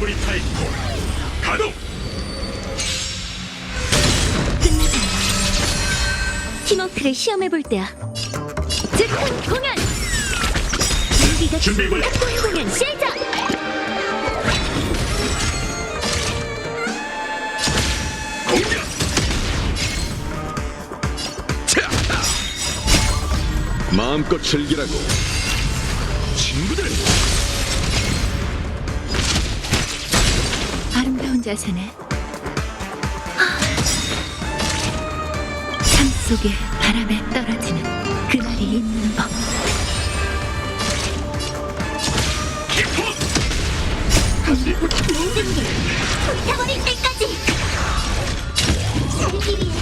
뿌리 타입 가동 끝나자. 팀워크를 시험해볼 때야. 즉흥 공연! 우리가 준비 완료. 합동 공연 시작! 공격 마음껏 즐기라고 친구들 아름다운 자세네. 삶 속에 바람에 떨어지는 그날이 있는 법. 불타버릴 때까지! 살기 위해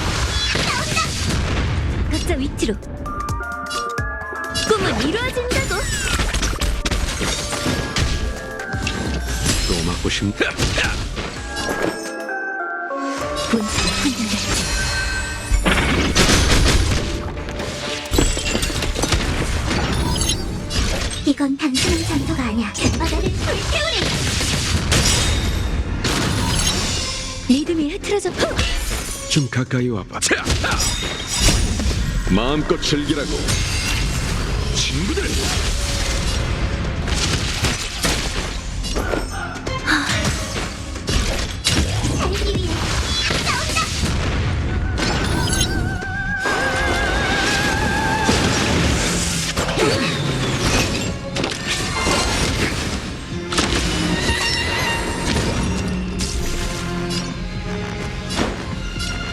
싸운다! 각자 위치로. 꿈은 이루어진다고! 또 맞고 싶 건 단순한 장소가 아니야. 바다를 불태우는 리듬이 흐트러져. 후! 좀 가까이 와봐 마음껏 즐기라고 친구들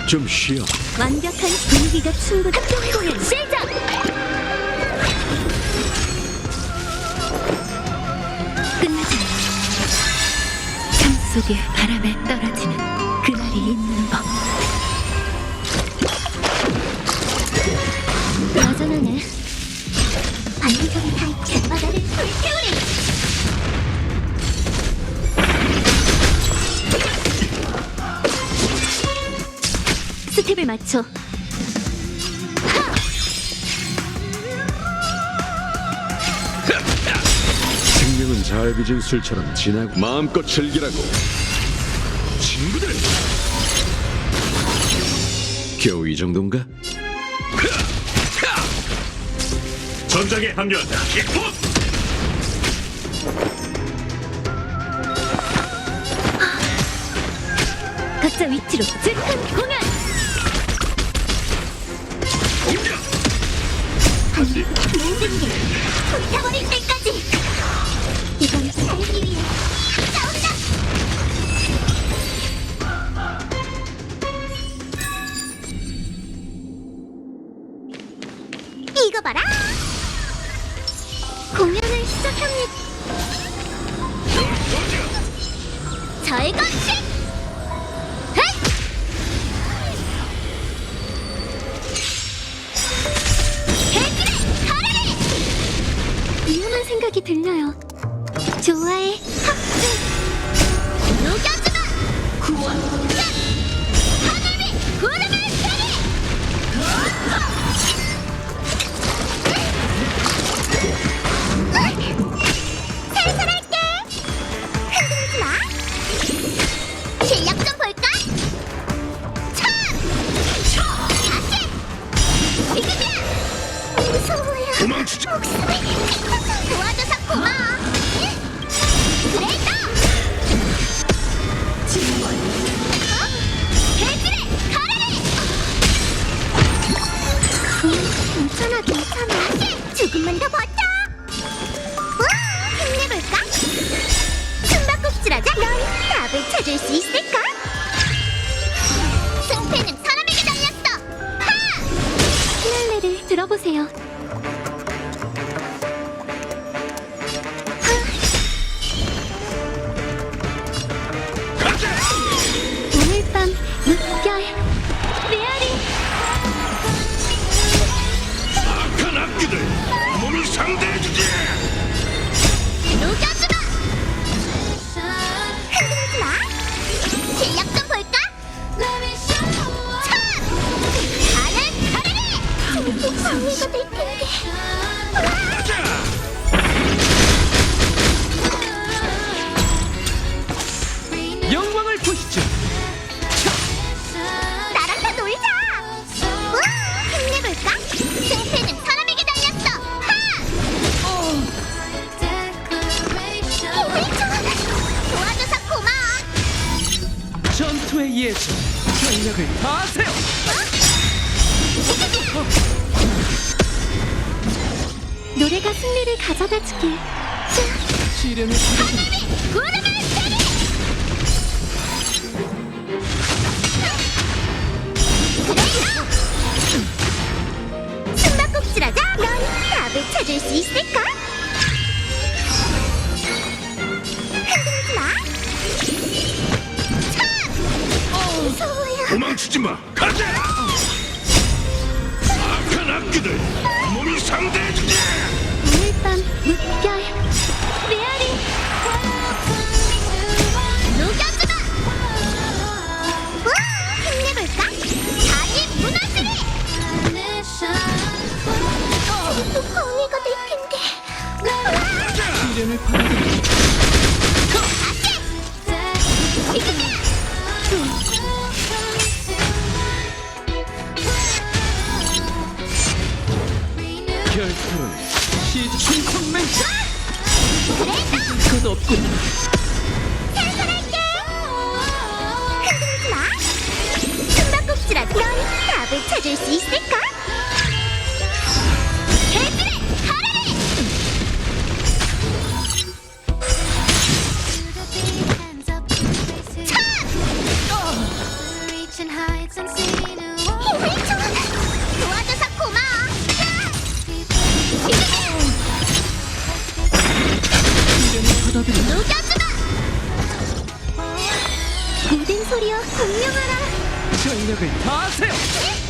좀 쉬어 완벽한 분위기가 충분. 합동 공연 시작. 않아. 삶 속에 바람에 떨어지는 스텝을 맞춰. 생명은 잘 빚은 술처럼 진하고 마음껏 즐기라고 친구들 겨우 이 정도인가? 전장에 합류한다 기포 각자 위치로 즉흥 공연. 게 불타버릴 때까지. 이건 살기 위해 싸운다. 이거 봐라. 공연을 시작합니다. 절건식. 들려요. 좋아해. 합주. 녹여주마. 구원. 하늘비 구름을 세리. 살살할게. 흔들리지 마. 실력 좀 볼까? 참. 다시. 지금이야. 무서워요. 도망치지 목숨을 찾을 수 있을까? 승패는 사람에게 달렸어. 하! 피날레를 들어보세요. 예전 전력을 다하세요 노래가 승리를 가져다 주길. 시련을 받아들이 구름을 세리! 숨바꼭질하자. 넌 답을 찾을 수 있을까? 도망치지 마. 가자. 악한 악기들 몸이 상대해 주지. 오늘 밤 물결 메아리 녹여주마 와 힘내볼까 자기 무너지리 또 방해가 될 텐데 시련을 받아 시작 킹콩맨차 것 없군 살살할게 흔들리지 마 숨바꼭질하자 넌 답을 찾을 수 있을까? 녹여주마 모든 소리여 공명하라! 전력을 다하세요